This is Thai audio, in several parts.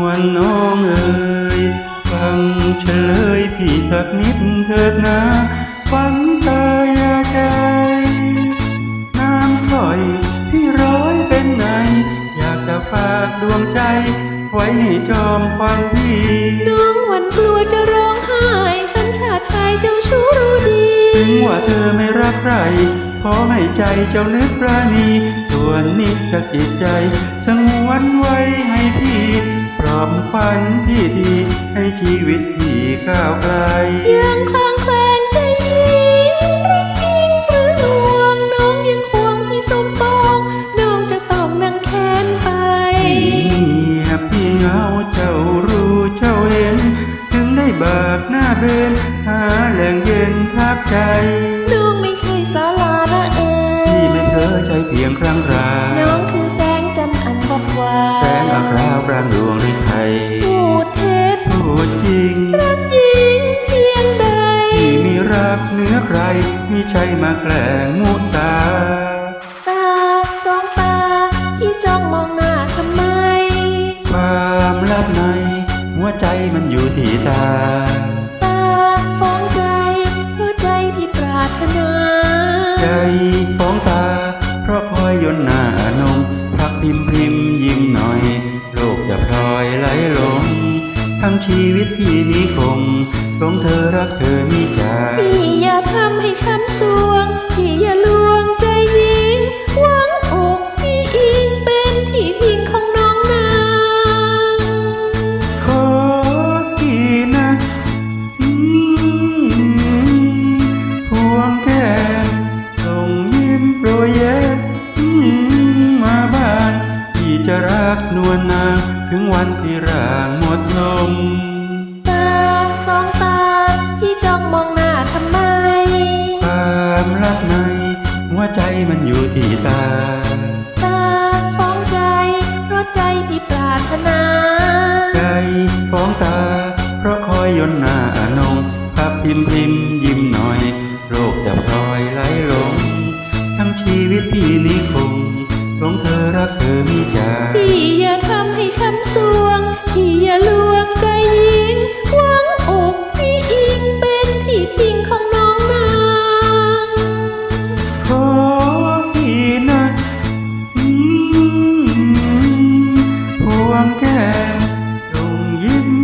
วนน้องเอ๋ยฟังเฉลยพี่สักนิดเถิดนะฟังตายาใจ น้ำค่อยที่ร้อยเป็นไงอยากจะฝากดวงใจ ไว้ให้จอมควันพี่น้องหวันกลัวจะร้องไห้ สัญชาติชายเจ้าชู้รู้ดี ถึงว่าเธอไม่รักใครขอให้ใจเจ้านึกปราณี ส่วนนิจจะจิตใจ สงวนไว้ให้พี่ ปลอบขวัญพี่ดีให้ชีวิตพี่ก้าวไกลยังคลางแคลงใจยิงรักจริงหรือลวงน้องยังควงพี่สมปองน้องจะต้องนั่งแค้นไปเงียบพี่เหงาเจ้ารู้เจ้าเห็น ถึงได้บากหน้าเบนหาแหล่งเย็นทับใจน้องไม่ใช่สารานะเอ๋พี่ยไม่เพ้อใจเพียงครั้งครา มิใช่มาแกล้งมุสา ตาสองตาพี่จ้องมองหน้าทำไม ความลับใน หัวใจมันอยู่ที่ตา ตาฟ้องใจเพราะใจพี่ปรารถนา ใจฟ้องตา เพราะคอยยนต์หน้านงพักพิมพ์พริมพ์ ทั้งชีวิตพี่นี้คงหลงเธอรักเธอมิจาพี่อย่าทำให้ฉ้ำสวง ถึงวันที่ร่างหมดลม ตาสองตาพี่จ้องมองหน้าทำไม ความรักในหัวใจมันอยู่ที่ตา ตาฟ้องใจ เพราะใจพี่ปรารถนา ใจฟ้องตา เพราะคอยยนต์หน้านงพับพิมพ์พิมพ์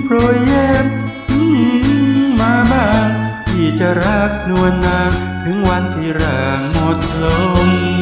โปรยแย้มมาบ้างที่จะรักนวลนางถึงวันที่ร่างหมดลม